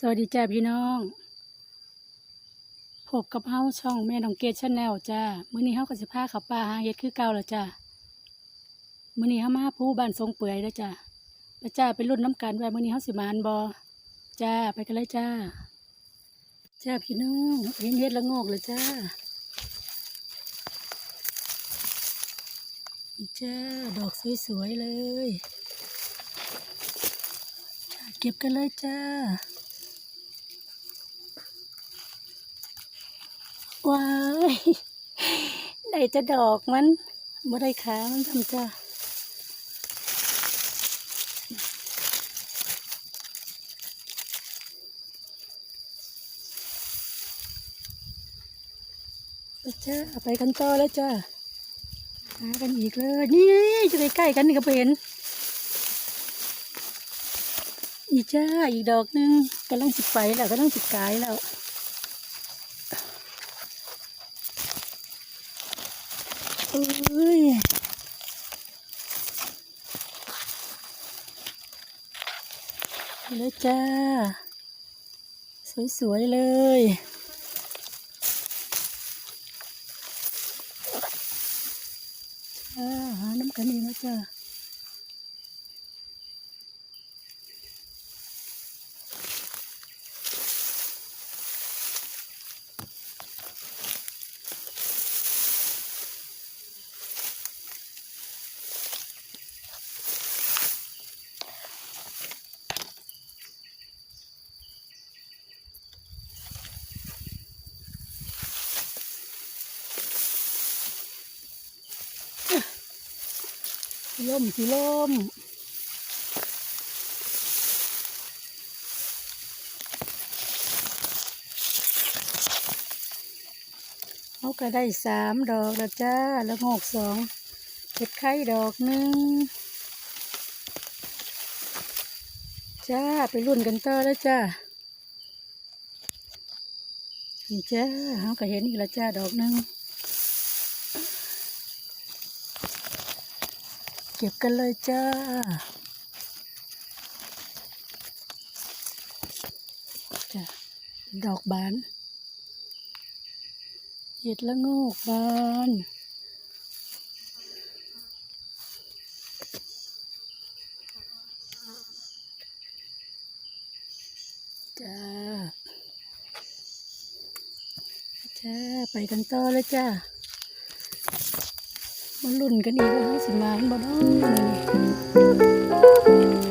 สวัสดีจ้าพี่น้องพบกับเฮาช่องแม่น้องเกดชาแนลจ้ามื้อนี้เฮาก็สิพาขับป่าหาเฮ็ดคือเก่าแล้วจ้ามื้อนี้เฮามาผู้บ้านทรงเปื่อยแล้วจ้าไปจ้าไปรุ่นน้ำกันว่ามื้อนี้เฮาสิมานบ่จ้าไปกันเลยจ้า จ้าพี่น้องเห็นเฮ็ดละโงกเลยจ้านี่จ้าดอกสวยๆเลยจ้าเก็บกันเลยจ้า ว้ายได้จะดอกมันบ่ได้ขามันทำจ้าไปจ้าไปกันต่อแล้วจ้าหากันอีกเลยนี่จะไปใกล้กันนี่ก็เห็นอีจ้าอีกดอกหนึงกำลังสิไปแล้วกำลังสิกายแล้ว เอ้ยเลยจ้า สวยๆเลยจ้าหาน้ำกันอีกแล้วจ้า ล่มสิล่มเขาก็ได้สามดอกแล้วจ้า แล้วงอกสองเห็ดไข่ดอกหนึ่งจ้า ไปรุ่นกันต่อแล้วจ้านี่จ้าเขาก็เห็นอีกแล้วจ้าดอกหนึ่ง เก็บกันเลยจ้า จ้ะ ดอกบานเห็ดละโงกบานจ้า จ้า ไปกันต่อเลยจ้า มันลุ่นกันอีกว่าสิมาบ่เน้อง